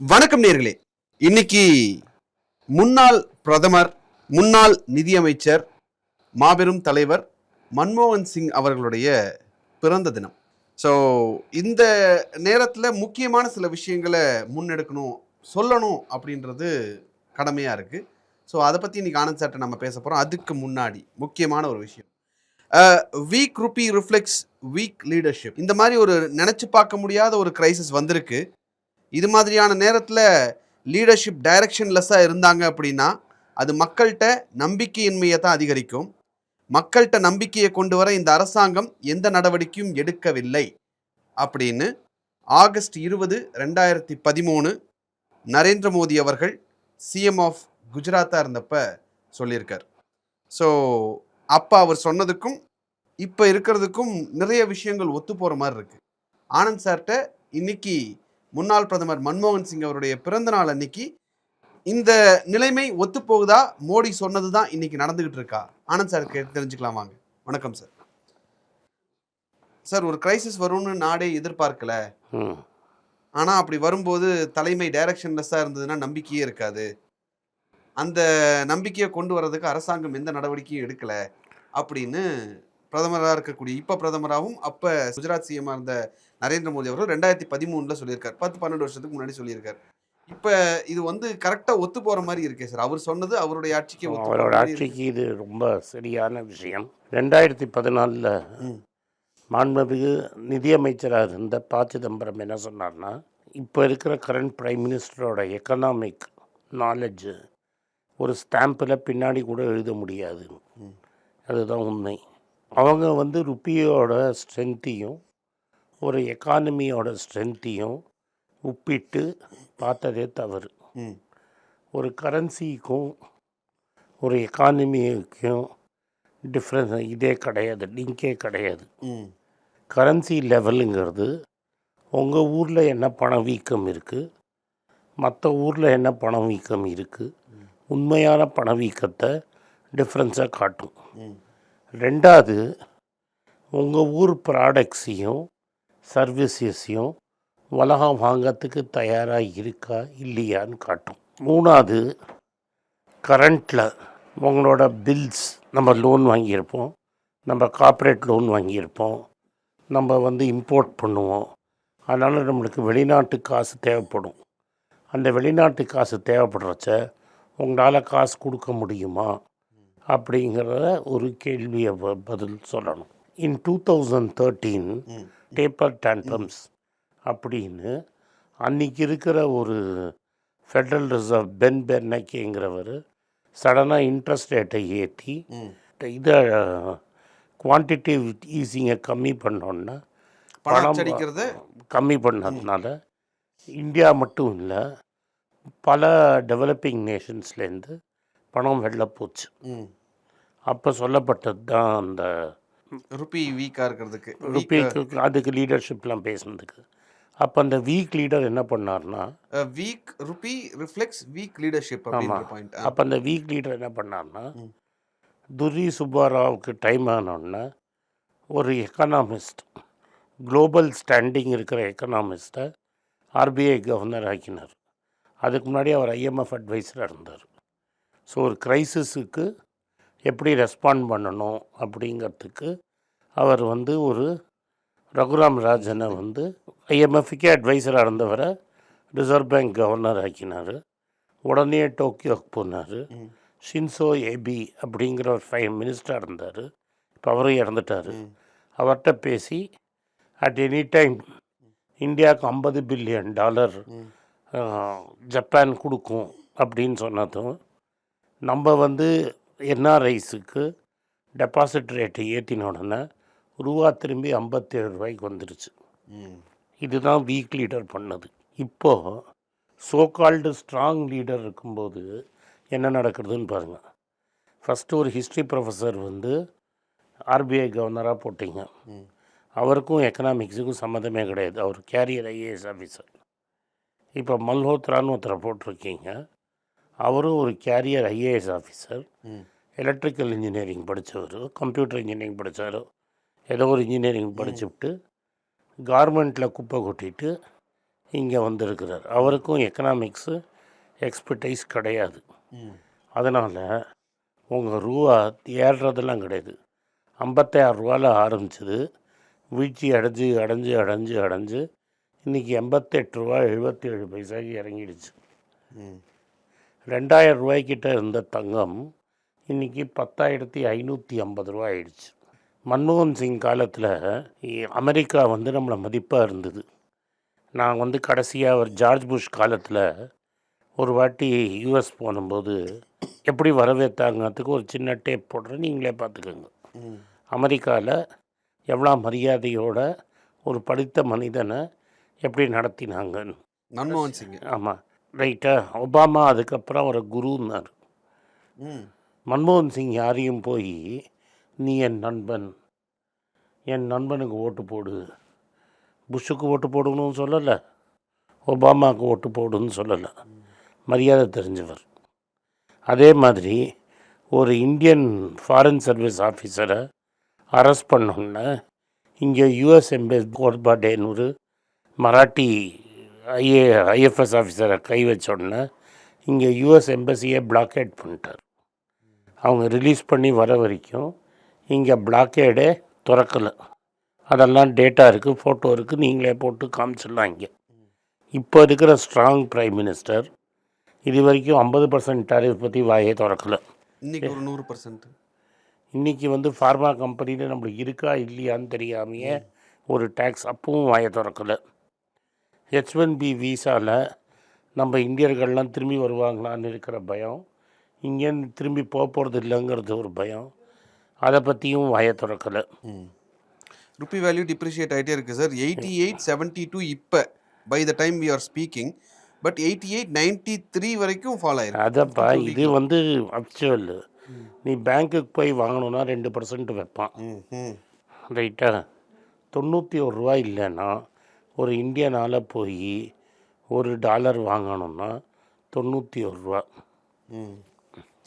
வணக்கம் நேர்களே. இன்னைக்கு முன்னாள் பிரதமர் முன்னாள் நிதியமைச்சர் மாபெரும் தலைவர் மன்மோகன் சிங் அவர்களுடைய பிறந்த தினம். ஸோ இந்த நேரத்தில் முக்கியமான சில விஷயங்களை முன்னெடுக்கணும் சொல்லணும் அப்படின்றது கடமையாக இருக்குது ஸோ அதை பற்றி இன்றைக்கி ஆனந்த் சார்ட்ட நம்ம பேச போகிறோம் அதுக்கு முன்னாடி முக்கியமான ஒரு விஷயம். Weak rupee reflects weak leadership. இந்த மாதிரி ஒரு நினச்சி பார்க்க முடியாத ஒரு கிரைசிஸ் வந்திருக்கு. இது மாதிரியான நேரத்தில் லீடர்ஷிப் டைரக்ஷன்லெஸ்ஸாக இருந்தாங்க அப்படின்னா அது மக்கள்கிட்ட நம்பிக்கையின்மையை தான் அதிகரிக்கும். மக்கள்கிட்ட நம்பிக்கையை கொண்டு வர இந்த அரசாங்கம் எந்த நடவடிக்கையும் எடுக்கவில்லை அப்படின்னு ஆகஸ்ட் இருபது ரெண்டாயிரத்தி பதிமூணு நரேந்திர மோடி அவர்கள் சிஎம் ஆஃப் குஜராத்தாக இருந்தப்ப சொல்லியிருக்கார். ஸோ அப்போ அவர் சொன்னதுக்கும் இப்போ இருக்கிறதுக்கும் நிறைய விஷயங்கள் ஒத்து போகிற மாதிரி இருக்குது ஆனந்த் சார்கிட்ட இன்னைக்கு முன்னாள் பிரதமர் மன்மோகன் சிங் அவருடைய பிறந்த நாள் அன்னைக்கு இந்த நிலைமை ஒத்து போகுதா மோடி சொன்னது தான் இன்னைக்கு நடந்துகிட்டு இருக்கா? ஆனந்த் சார் கேட்டு தெரிஞ்சுக்கலாம் வாங்க. வணக்கம் சார். சார் ஒரு கிரைசிஸ் வரும்னு நாடே எதிர்பார்க்கல. ம். ஆனா அப்படி வரும்போது தலைமை டைரக்ஷன்லெஸ்ஸாக இருந்ததுன்னா நம்பிக்கையே இருக்காது. அந்த நம்பிக்கையை கொண்டு வர்றதுக்கு அரசாங்கம் எந்த நடவடிக்கையும் எடுக்கல. அப்படின்னு பிரதமராக இருக்கக்கூடிய இப்போ பிரதமராகவும் அப்போ குஜராத் சிஎம்மாக இருந்த நரேந்திர மோடி அவர்கள் ரெண்டாயிரத்தி பதிமூணில் சொல்லியிருக்கார். பத்து பன்னெண்டு வருஷத்துக்கு முன்னாடி சொல்லியிருக்கார். இப்போ இது வந்து கரெக்டாக ஒத்து போகிற மாதிரி இருக்கே சார். அவர் சொன்னது அவருடைய ஆட்சிக்கு அவரோட. ஆட்சிக்கு இது ரொம்ப சரியான விஷயம். ரெண்டாயிரத்தி பதினாலில். மாண்புமிகு நிதியமைச்சராக இருந்த ப. சிதம்பரம் என்ன சொன்னார்னா இப்போ இருக்கிற கரண்ட் பிரைம் மினிஸ்டரோட எக்கனாமிக் நாலேஜு ஒரு ஸ்டாம்பில் பின்னாடி கூட எழுத முடியாது. அதுதான் உண்மை. அவங்க வந்து ருப்பியோட ஸ்ட்ரென்த்தையும் ஒரு எக்கானமியோட ஸ்ட்ரென்த்தையும் ஒப்பிட்டு பார்த்ததே தவறு. ஒரு கரன்சிக்கும் ஒரு எக்கானமிக்கும் டிஃப்ரென்ஸ் இதே கிடையாது லிங்கே கிடையாது. கரன்சி லெவலுங்கிறது உங்கள் ஊரில் என்ன பணவீக்கம் இருக்குது மற்ற ஊரில் என்ன பணவீக்கம் இருக்குது உண்மையான பணவீக்கத்தை டிஃப்ரென்ஸாக காட்டும். ரெண்டாவது உங்கள் ஊர் ப்ராடக்ட்ஸையும் சர்வீசஸையும் உலகம் வாங்கிறதுக்கு தயாராக இருக்கா இல்லையான்னு காட்டும். மூணாவது கரண்ட்டில் உங்களோட பில்ஸ் நம்ம லோன் வாங்கியிருப்போம். நம்ம கார்ப்பரேட் லோன் வாங்கியிருப்போம். நம்ம வந்து இம்போர்ட் பண்ணுவோம். அதனால் நம்மளுக்கு வெளிநாட்டு காசு தேவைப்படும். அந்த வெளிநாட்டு காசு தேவைப்படுறச்ச உங்களால் காசு கொடுக்க முடியுமா? அப்படிங்கிறத ஒரு கேள்வியை பதில் சொல்லணும். In two thousand thirteen taper tantrums அப்படின்னு அன்னைக்கு இருக்கிற ஒரு ஃபெட்ரல் ரிசர்வ் பென் பெர்னக்கேங்கிறவர் சடனாக இன்ட்ரெஸ்ட் ரேட்டை ஏற்றி இதை குவான்டிட்டிவ் ஈஸிங்கை கம்மி பண்ணோன்னா பணம் கம்மி பண்ணதுனால இந்தியா மட்டும் இல்லை பல டெவலப்பிங் நேஷன்ஸ்லேருந்து பணம் வெளில போச்சு. அப்போ சொல்லப்பட்டது தான் அந்த ருப்பி வீக்காக இருக்கிறதுக்கு ருப்பிக்கு அதுக்கு லீடர்ஷிப்லாம் பேசுனதுக்கு. அப்போ அந்த வீக் லீடர் என்ன பண்ணார்னா weak rupee reflects weak leadership point அப்போ அந்த வீக் லீடர் என்ன பண்ணார்னா. துரி சுப்பாராவுக்கு டைம் ஆனோடனே ஒரு எக்கனாமிஸ்ட் குளோபல் ஸ்டாண்டிங் இருக்கிற எக்கனாமிஸ்ட்டை ஆர்பிஐ கவர்னர் ஆக்கினார். அதுக்கு முன்னாடி அவர் ஐஎம்எஃப் அட்வைசராக இருந்தார். ஸோ ஒரு க்ரைசிஸுக்கு எப்படி ரெஸ்பாண்ட் பண்ணணும் அப்படிங்கிறதுக்கு அவர் வந்து ஒரு ரகுராம் ராஜனை வந்து ஐஎம்எஃப்க்கே அட்வைசராக இருந்தவரை ரிசர்வ் பேங்க் கவர்னர் ஆக்கினார் உடனே டோக்கியோக்கு போனார். ஷின்சோ ஏபி அப்படிங்கிற ஒரு ஃபைவ் மினிஸ்டர் இருந்தார் இப்போ அவரும் இறந்துட்டார். அவர்கிட்ட பேசி அட் எனி டைம் இந்தியாவுக்கு ஐம்பது பில்லியன் டாலர். ஜப்பான் கொடுக்கும் அப்படின்னு சொன்னதும் நம்ம வந்து என்ஆர்ஐஸுக்கு டெபாசிட் ரேட்டை ஏற்றின உடனே ரூபா திரும்பி ஐம்பத்தேழு ரூபாய்க்கு வந்துருச்சு. ம். இதுதான் வீக் லீடர் பண்ணது. இப்போது சோகால்டு ஸ்ட்ராங் லீடர் இருக்கும்போது என்ன நடக்கிறதுன்னு பாருங்கள் ஃபஸ்ட்டு ஒரு ஹிஸ்ட்ரி ப்ரொஃபஸர் வந்து ஆர்பிஐ கவர்னராக போட்டிங்க. அவருக்கும் எக்கனாமிக்ஸுக்கும் சம்மந்தமே கிடையாது. அவர் கேரியர் ஐஏஎஸ் ஆஃபீஸர் இப்போ மல்ஹோத்ரான்னு ஒருத்தரை போட்டிருக்கீங்க. அவரும் ஒரு career IAS officer. Electrical engineering படித்தவர் கம்ப்யூட்டர் இன்ஜினியரிங் படித்தார் ஏதோ ஒரு இன்ஜினியரிங் படிச்சுவிட்டு கார்மெண்ட்டில் குப்பை கொட்டிட்டு இங்கே வந்திருக்கிறார். அவருக்கும் எக்கனாமிக்ஸு எக்ஸ்பர்டைஸ் கிடையாது. அதனால் உங்கள் ரூபா ஏறுறதெல்லாம் கிடையாது. ஐம்பத்தாயிரம் ரூபாவில் ஆரம்பிச்சது. வீழ்ச்சி அடைஞ்சு அடைஞ்சு அடைஞ்சு அடைஞ்சு இன்றைக்கி எண்பத்தெட்டு ரூபா எழுபத்தேழு பைசாக்கு இறங்கிடுச்சு. ரெண்டாயிரம் ரூபாய்க்கிட்ட இருந்த தங்கம் இன்றைக்கி பத்தாயிரத்தி ஐநூற்றி ஐம்பது ரூபா ஆயிடுச்சு. மன்மோகன் சிங் காலத்தில் அமெரிக்கா வந்து நம்மளை மதிப்பாக இருந்தது. நான் வந்து கடைசியாக ஒரு ஜார்ஜ் புஷ் காலத்தில் ஒரு வாட்டி யூஎஸ் போனும்போது எப்படி வரவேற்றாங்கிறதுக்கு ஒரு சின்ன டேப் போடுறேன் நீங்களே பார்த்துக்கோங்க அமெரிக்காவில் எவ்வளோ மரியாதையோட ஒரு படித்த மனிதனை எப்படி நடத்தினாங்கன்னு. மன்மோகன் சிங். ஆமாம் ரைட்டா ஒபாமா அதுக்கப்புறம் ஒரு குருன்னார். மன்மோகன் சிங் யாரையும் போய் நீ என் நண்பன். என் நண்பனுக்கு ஓட்டு போடு. புஷ்ஷுக்கு ஓட்டு போடணும்னு சொல்லலை. ஒபாமாவுக்கு ஓட்டு போடுன்னு சொல்லலை. மரியாதை தெரிஞ்சவர். அதே மாதிரி ஒரு இந்தியன் ஃபாரின் சர்வீஸ் ஆஃபீஸரை அரெஸ்ட் பண்ணோன்னே இங்கே யூஎஸ் எம்பேஸ் கோர்பாடேன்னு ஒரு மராட்டி ஐஏ ஐஎஃப்எஸ் ஆஃபீஸரை கை வச்ச உடனே இங்கே யூஎஸ் எம்பசியே பிளாக்கேட் பண்ணிட்டார். அவங்க ரிலீஸ் பண்ணி வர வரைக்கும் இங்கே பிளாக்கேடே திறக்கலை. அதெல்லாம் டேட்டா இருக்குது ஃபோட்டோ இருக்குது நீங்களே போட்டு காமிச்சிடலாம் இங்கே இப்போ இருக்கிற ஸ்ட்ராங் பிரைம் மினிஸ்டர் இது வரைக்கும் ஐம்பது பர்சன்ட் டாரிஃப் பற்றி வாயே திறக்கலை. இன்னைக்கு ஒரு நூறு பர்சன்ட் இன்றைக்கி வந்து ஃபார்மா கம்பெனியில் நம்மளுக்கு இருக்கா இல்லையான்னு தெரியாமையே ஒரு டேக்ஸ் அப்பவும் வாயை திறக்கலை. ஹெச் ஒன் பி வீசாவில் நம்ம இந்தியர்கள்லாம் திரும்பி வருவாங்களான்னு இருக்கிற பயம். இங்கேருந்து திரும்பி போக போகிறது இல்லைங்கிறது ஒரு பயம். அதை பற்றியும் வாயை திறக்கலை. ருப்பி வேல்யூ டிப்ரிஷியேட் ஆகிட்டே இருக்கு sir eighty eight seventy two இப்போ by the time we are speaking but eighty eight ninety three வரைக்கும் ஃபாலோ ஆயிருக்கு. அதப்பா இது வந்து ஆக்சுவல் நீ பேங்க்குக்கு போய் வாங்கணுன்னா ரெண்டு பர்சன்ட் வைப்பான். ரைட்டா? தொண்ணூற்றி ஒரு ரூபா இல்லைன்னா ஒரு இந்தியனால் போய் ஒரு டாலர் வாங்கணும்னா தொண்ணூற்றி ஒரு ரூபா. ம்.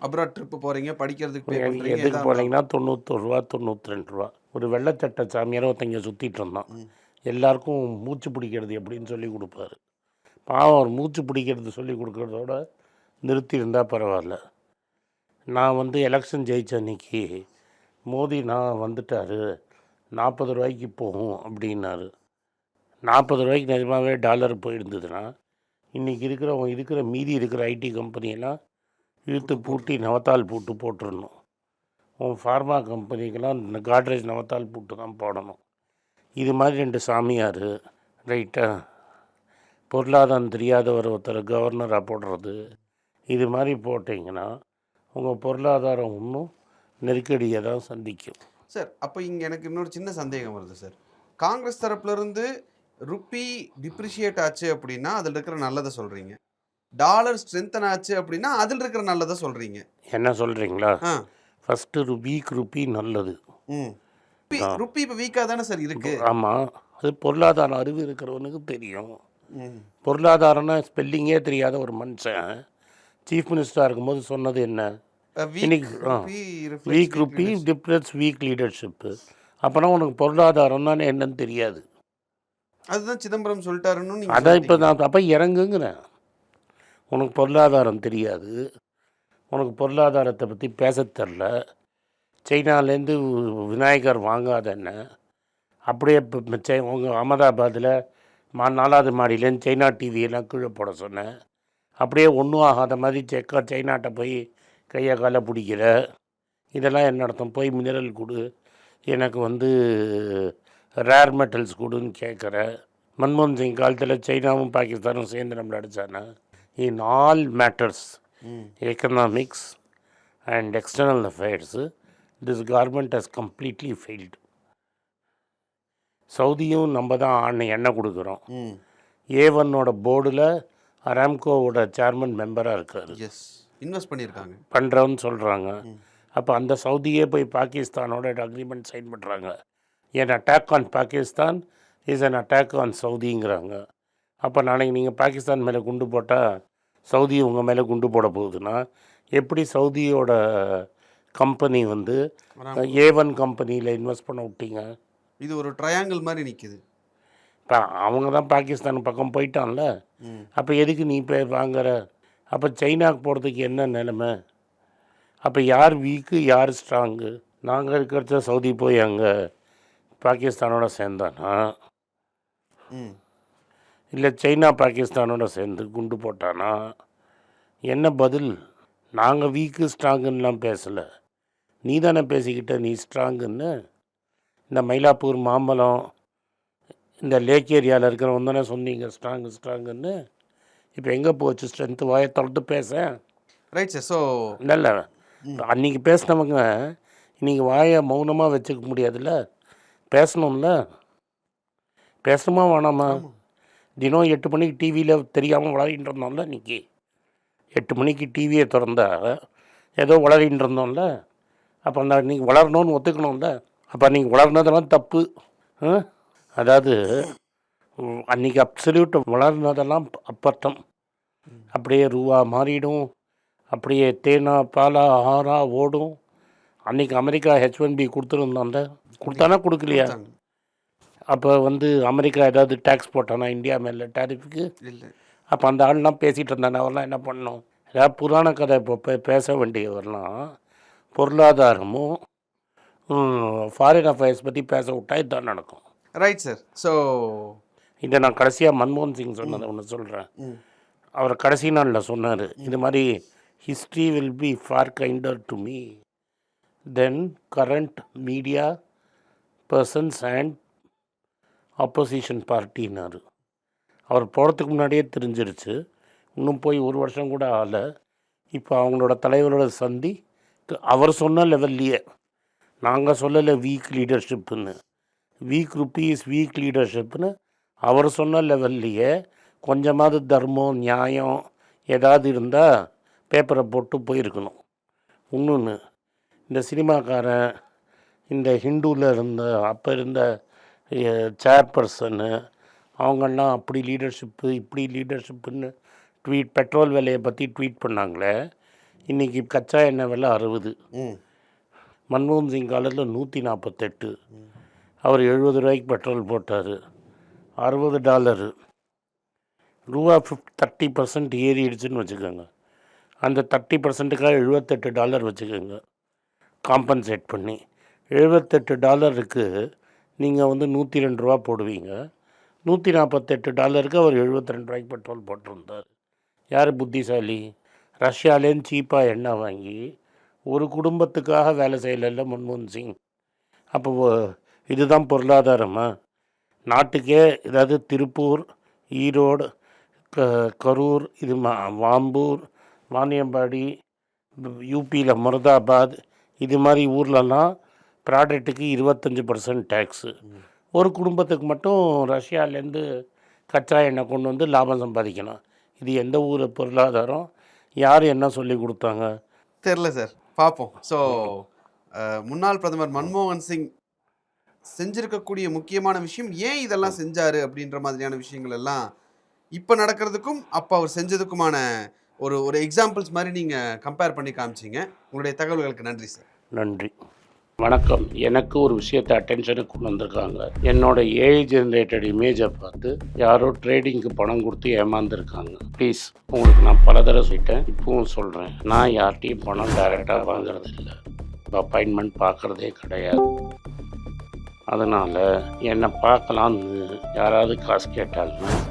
அப்ராட் ட்ரிப்பு போகிறீங்க படிக்கிறதுக்கு எதுக்கு போனீங்கன்னா தொண்ணூத்தொரு ரூபா தொண்ணூற்றி ரெண்டு ரூபா. ஒரு வெள்ளச்சட்டை சாமியார் ஒருத்தங்க சுற்றிட்டு இருந்தான். எல்லாருக்கும் மூச்சு பிடிக்கிறது எப்படின்னு சொல்லி கொடுப்பாரு. பாவம் அவர் மூச்சு பிடிக்கிறது சொல்லி கொடுக்கறதோட நிறுத்தி இருந்தால் பரவாயில்ல. நான் வந்து எலெக்ஷன் ஜெயிச்ச அன்னைக்கு மோடி நான் வந்துட்டார். நாற்பது ரூபாய்க்கு போகும் அப்படின்னாரு. நாற்பது ரூபாய்க்கு நிஜமாகவே டாலர் போயிருந்ததுன்னா இன்றைக்கி இருக்கிற இருக்கிற மீதி இருக்கிற ஐடி கம்பெனியெல்லாம் இழுத்து பூட்டி நவத்தால் பூட்டு போட்டுடணும் உன் ஃபார்மா கம்பெனிக்கெல்லாம் இந்த காட்ரேஜ் நவத்தால் பூட்டு தான் போடணும். இது மாதிரி ரெண்டு சாமியார் ரைட்டாக பொருளாதாரம் தெரியாதவர் ஒருத்தர் கவர்னராக போடுறது இது மாதிரி போட்டிங்கன்னா உங்கள் பொருளாதாரம் இன்னும் நெருக்கடியை தான் சந்திக்கும். சார் அப்போ இங்கே எனக்கு இன்னொரு சின்ன சந்தேகம் வருது சார். காங்கிரஸ் தரப்புலேருந்து ருப்பி டிப்ரிஷியேட் ஆச்சு அப்படின்னா அதில் இருக்கிற நல்லதை சொல்கிறீங்க டாலர் ஸ்ட்ரென்தன் ஆச்சு அப்படின்னா அதில் இருக்கிற நல்லதை சொல்கிறீங்க என்ன சொல்கிறீங்களா ஃபஸ்ட்டு வீக் ருப்பி நல்லது. ம். ருப்பி ருப்பி இப்போ வீக்காக தானே சார் இருக்கு? ஆமாம் அது பொருளாதார அறிவு இருக்கிறவனுக்கு தெரியும். பொருளாதாரம்னா ஸ்பெல்லிங்கே தெரியாத ஒரு மனுஷன். சீஃப் மினிஸ்டராக இருக்கும்போது சொன்னது என்ன? Weak. Rupee depress weak leadership அப்போனா உனக்கு பொருளாதாரம் தானே என்னன்னு தெரியாது. அதுதான் சிதம்பரம் சொல்லிட்டாருன்னு அதான் இப்போ. நான் அப்போ இறங்குங்கிறேன். உனக்கு பொருளாதாரம் தெரியாது. உனக்கு பொருளாதாரத்தை பற்றி பேச தெரில. சைனாலேருந்து விநாயகர் வாங்காத என்ன? அப்படியே உங்கள் அகமதாபாத்தில் மா நாலாவது மாடியிலேருந்து சைனா டிவியெல்லாம் கீழே போட சொன்னேன் அப்படியே ஒன்றும் ஆகாத மாதிரி செக்கா சைனாட்ட போய் கையை காலை பிடிக்கிற. இதெல்லாம் என்ன அர்த்தம்? போய் மினரல் கொடு. எனக்கு வந்து ரேர் மெட்டல்ஸ் கொடுன்னு கேட்குற. மன்மோகன் சிங் காலத்தில் சைனாவும் பாகிஸ்தானும் சேர்ந்து நம்மளை அடித்தானா in all matters economics and external affairs this government has completely failed சவுதியும் நம்ம தான் ஆண் எண்ணெய் கொடுக்குறோம். ம். ஏ ஒன்னோட போர்டில் அராம்கோவோட சேர்மன் மெம்பராக இருக்கார். எஸ் இன்வெஸ்ட் பண்ணியிருக்காங்க. பண்ணுறோன்னு சொல்கிறாங்க அப்போ அந்த சவுதியே போய் பாகிஸ்தானோட அக்ரிமெண்ட் சைன் பண்ணுறாங்க an attack on Pakistan is an attack on சவுதிங்கிறாங்க அப்போ நாளைக்கு நீங்கள் பாகிஸ்தான் மேலே குண்டு போட்டால் சவுதி உங்கள் மேலே குண்டு போட போகுதுன்னா எப்படி சவுதியோட கம்பெனி வந்து ஏ ஒன் கம்பெனியில் இன்வெஸ்ட் பண்ண விட்டீங்க? இது ஒரு ட்ரையாங்கிள் மாதிரி நிக்குது. இப்போ அவங்க தான் பாகிஸ்தான் பக்கம் போயிட்டான்ல. அப்போ எதுக்கு நீ போய் வாங்குற? அப்போ சைனாக்கு போகிறதுக்கு என்ன நிலைமை? அப்போ யார் வீக்கு யார் ஸ்ட்ராங்கு நாங்கள் இருக்கிறத சவுதி போய் அங்கே பாகிஸ்தானோட சேர்ந்தானா? ம். இல்லை சைனா பாகிஸ்தானோட சேர்ந்து குண்டு போட்டானா? என்ன பதில்? நாங்கள் வீக்கு ஸ்ட்ராங்குன்னெலாம் பேசலை. நீ தானே பேசிக்கிட்ட நீ ஸ்ட்ராங்குன்னு இந்த மயிலாப்பூர் மாம்பழம் இந்த லேக் ஏரியாவில் இருக்கிறவங்க தானே சொன்னீங்க ஸ்ட்ராங்கு ஸ்ட்ராங்குன்னு இப்போ எங்கே போச்சு ஸ்ட்ரென்த்து வாயை தொடர்ந்து பேச. ரைட் சார் ஸோ இல்லை அன்றைக்கி பேசினவங்க இன்னைக்கு வாயை மௌனமாக வச்சுக்க முடியாதுல்ல? பேசணும்ல? பேசணுமா வேணாமா? தினம் எட்டு மணிக்கு டிவியில் தெரியாமல் விளையாடிட்டு இருந்தோம்ல இன்னைக்கு. எட்டு மணிக்கு டிவியை திறந்தா ஏதோ விளையாடிட்டு இருந்தோம்ல. அப்போ அந்த நீங்கள் வளரணும்னு ஒத்துக்கணும்ல. அப்போ நீங்கள் வளர்னதெல்லாம் தப்பு? அதாவது உம், அன்னைக்கு அப்சல்யூட் வளர்னதெல்லாம் அப்பட்டம் அப்படியே ரூவா மாறிடும். அப்படியே தேனா பாலா ஆறா ஓடும். அன்னைக்கு அமெரிக்கா ஹெச் ஒன் பி கொடுத்துருந்தோம்ல கொடுத்தானா கொடுக்கலையா? அப்போ வந்து அமெரிக்கா ஏதாவது டேக்ஸ் போட்டானா இந்தியா மேலே டேரிஃபுக்கு இல்லை. அப்போ அந்த ஆள்லாம் பேசிகிட்டு இருந்தானே அவர்லாம் என்ன பண்ணணும்? ஏதாவது புராண கதை இப்போ பே- பேச வேண்டியவர்லாம் பொருளாதாரமும் ஃபாரின் அஃபேர்ஸ் பற்றி பேச விட்டா இதுதான் நடக்கும். ரைட் சார் ஸோ இதை நான் கடைசியாக மன்மோகன் சிங் சொன்னதை ஒன்று சொல்கிறேன் அவர் கடைசி நாளில் சொன்னார் இது மாதிரி history will be far kinder to me then current media persons and opposition பார்ட்டினார் அவர் போகிறதுக்கு முன்னாடியே தெரிஞ்சிருச்சு. இன்னும் போய் ஒரு வருஷம் கூட ஆகலை இப்போ அவங்களோட தலைவரோட சந்தி அவர் சொன்ன லெவல்லையே நாங்கள் சொல்லலை வீக் லீடர்ஷிப்புன்னு வீக் ருப்பீஸ் வீக் லீடர்ஷிப்னு அவர் சொன்ன லெவல்லையே கொஞ்சமாவது தர்மம் நியாயம் ஏதாவது இருந்தால் பேப்பரை போட்டு போயிருக்கணும். இன்னொன்று இந்த சினிமாக்காரன் இந்த ஹிந்துவில் இருந்த அப்போ இருந்த சேர்பர்சனு அவங்கெல்லாம் அப்படி லீடர்ஷிப்பு இப்படி லீடர்ஷிப்புன்னு ட்வீட் பெட்ரோல் விலையை பற்றி ட்வீட் பண்ணாங்களே இன்றைக்கி கச்சா எண்ணெய் விலை அறுபது. ம். மன்மோகன் சிங் காலத்தில் நூற்றி நாற்பத்தெட்டு அவர் எழுபது ரூபாய்க்கு பெட்ரோல் போட்டார். அறுபது டாலரு. ரூபா ஃபிஃப்ட் தேர்ட்டி பர்சன்ட் ஏறிடுச்சுன்னு வச்சுக்கோங்க. அந்த தேர்ட்டி பர்சன்ட்டுக்காக எழுபத்தெட்டு டாலர் வச்சுக்கோங்க. காம்பன்சேட் பண்ணி. எழுபத்தெட்டு டாலருக்கு நீங்கள் வந்து நூற்றி ரெண்டு ரூபா போடுவீங்க. நூற்றி நாற்பத்தெட்டு டாலருக்கு அவர் எழுபத்தி ரெண்டு ரூபாய்க்கு பெட்ரோல் போட்டிருந்தார். யார் புத்திசாலி? ரஷ்யாலேருந்து சீப்பாக எண்ணெய் வாங்கி ஒரு குடும்பத்துக்காக வேலை செய்யலைல்ல மன்மோகன் சிங். அப்போ இதுதான் பொருளாதாரமா? நாட்டுக்கே ஏதாவது திருப்பூர் ஈரோடு க கரூர் இது மா வாம்பூர் வாணியம்பாடி யூபியில் முரதாபாத் இது மாதிரி ஊர்லலாம் ப்ராடக்ட்டுக்கு இருபத்தஞ்சி பர்சன்ட் டேக்ஸு ஒரு குடும்பத்துக்கு மட்டும் ரஷ்யாலேருந்து கச்சா எண்ணெய் கொண்டு வந்து லாபம் சம்பாதிக்கலாம் இது எந்த ஊர் பொருளாதாரம்? யார் என்ன சொல்லி கொடுத்தாங்க? தெரில சார். பார்ப்போம். ஸோ முன்னாள் பிரதமர் மன்மோகன் சிங் செஞ்சிருக்கக்கூடிய முக்கியமான விஷயம் ஏன் இதெல்லாம் செஞ்சார் அப்படின்ற மாதிரியான விஷயங்கள் எல்லாம் இப்போ நடக்கிறதுக்கும் அப்போ அவர் செஞ்சதுக்குமான ஒரு ஒரு எக்ஸாம்பிள்ஸ் மாதிரி நீங்கள் கம்பேர் பண்ணி காமிச்சிங்க. உங்களுடைய தகவல்களுக்கு நன்றி சார் நன்றி. வணக்கம். எனக்கு ஒரு விஷயத்தை அட்டென்ஷனுக்கு கொண்டு வந்திருக்காங்க. என்னோட ஏஐ ஜென்ரேட்டட் இமேஜை பார்த்து யாரோ ட்ரேடிங்க்கு பணம் கொடுத்து ஏமாந்துருக்காங்க. ப்ளீஸ் உங்களுக்கு நான் பல தடவை சொல்லிட்டேன். இப்பவும் சொல்கிறேன் நான் யார்கிட்டையும் பணம் டைரெக்டாக வாங்குறது இல்லை அப்பாயின்மெண்ட் பார்க்குறதே கிடையாது. அதனால் என்னை பார்க்கலான்னு யாராவது காசு கேட்டாங்கன்னா